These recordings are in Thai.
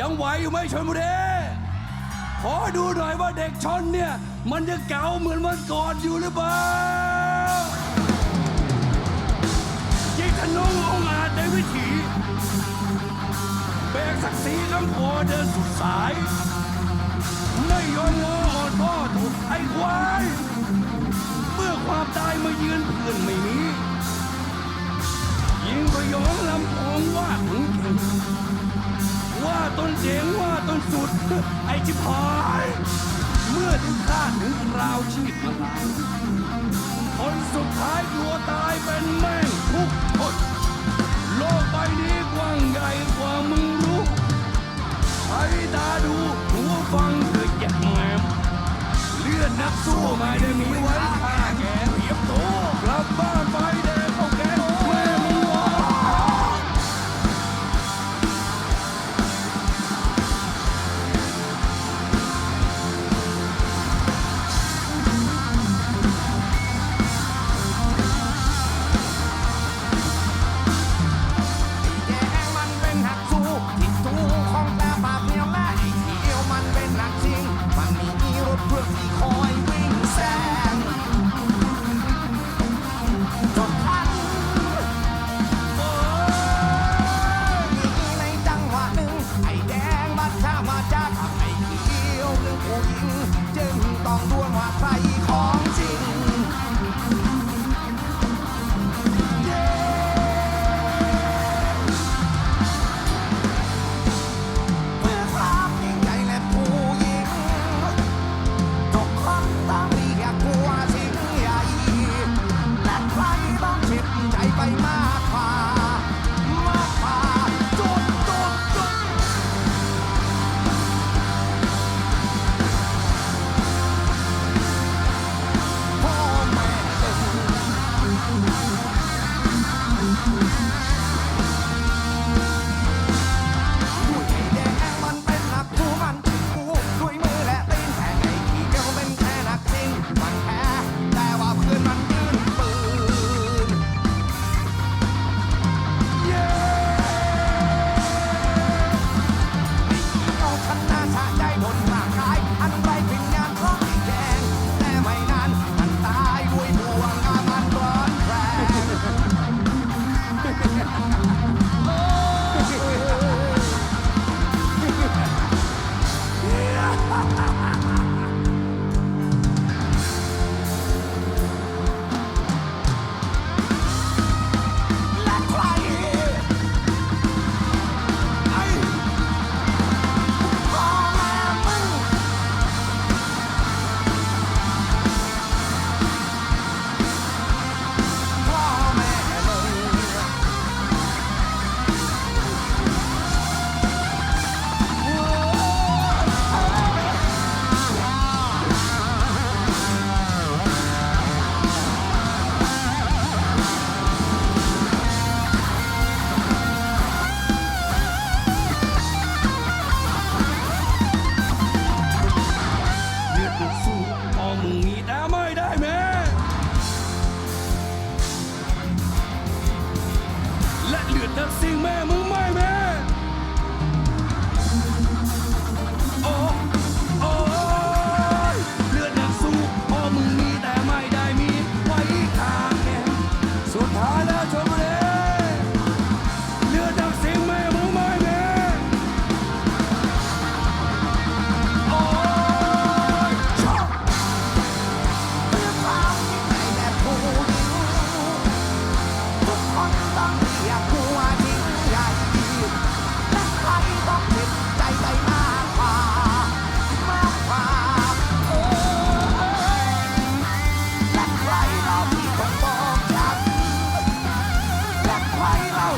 ยังไหวอยู่ไหมชนบุรีขอดูหน่อยว่าเด็กชนเนี่ย มันจะเก๋าเหมือนวันก่อนอยู่หรือเปล่ายิงทะนงองอาจในวิถีแบกศักดิ์ศรีลำคอเดินสุดสาย ไม่ยอมงออ่อนพ่อถูกไอ้ควายเมื่อความตายมาเยือนเพื่อนไม่มียิงปยองลำพองว่าถึงเก่ง ว่าตนเจ๋งว่าตนสุด ไอ้ชิพาย เมื่อถึงคาดถึงราวชีพมาลาย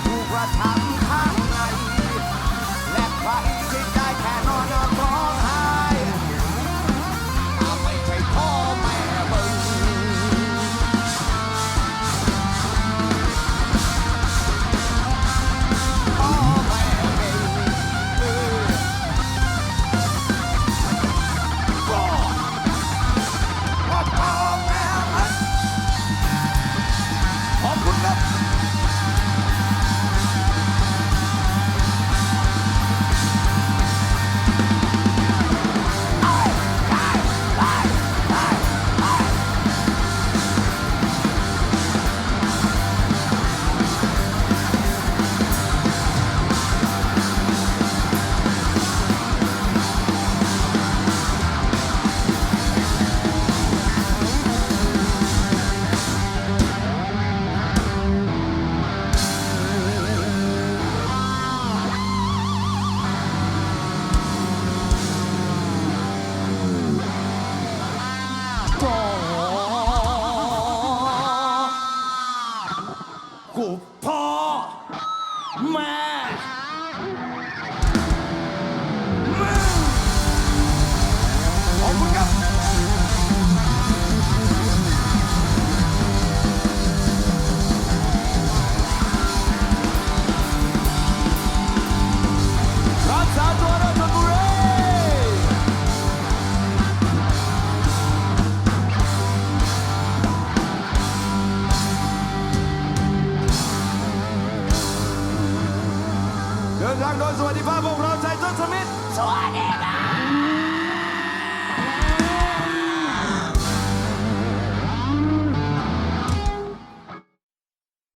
ถูกกระทำ เดินทางโดยสวัสดิภาพพวกเราใจต้นสมิธสวัสดีครับ